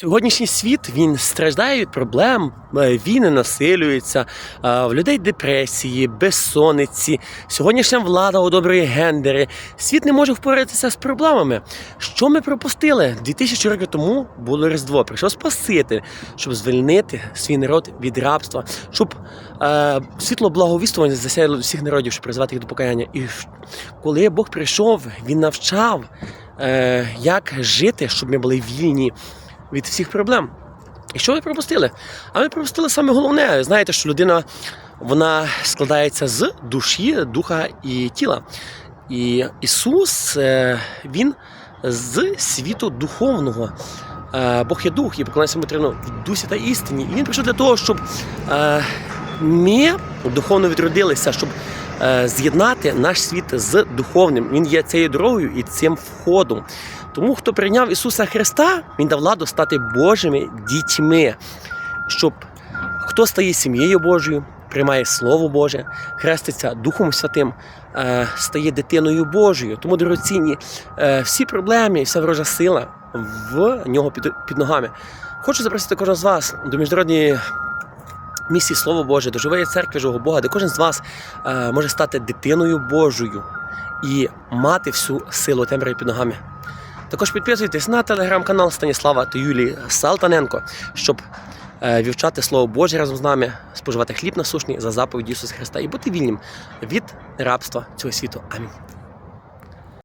Сьогоднішній світ він страждає від проблем, е, війни насилюються, е, в людей депресії, безсонниці. Сьогоднішня влада одобрює гендери. Світ не може впоратися з проблемами. Що ми пропустили? 2000 років тому було Різдво. Прийшов Спаситель, щоб звільнити свій народ від рабства, щоб е, світло благовістування засяяло всіх народів, щоб призвати їх до покаяння. І коли Бог прийшов, він навчав, е, як жити, щоб ми були вільні від всіх проблем. І що ви пропустили? А ми пропустили саме головне. Знаєте, що людина вона складається з душі, духа і тіла. І Ісус, е, Він з світу духовного. Е, Бог є дух, і поклонятися потрібно в дусі та істині. І він прийшов для того, щоб е, ми духовно відродилися, щоб з'єднати наш світ з духовним. Він є цією дорогою і цим входом. Тому, хто прийняв Ісуса Христа, Він дав владу стати Божими дітьми, щоб хто стає сім'єю Божою, приймає Слово Боже, хреститься Духом Святим, е, стає дитиною Божою. Тому, дорогоцінні, е, всі проблеми, вся ворожа сила в нього під ногами. Хочу запросити кожного з вас до міжнародної місії Слово Боже, до живої церкви живого Бога, де кожен з вас е, може стати дитиною Божою і мати всю силу темряви під ногами. Також підписуйтесь на телеграм-канал Станіслава та Юлії Салтаненко, щоб е, вівчати Слово Боже разом з нами, споживати хліб насушний за заповіді Ісуса Христа і бути вільним від рабства цього світу. Амінь.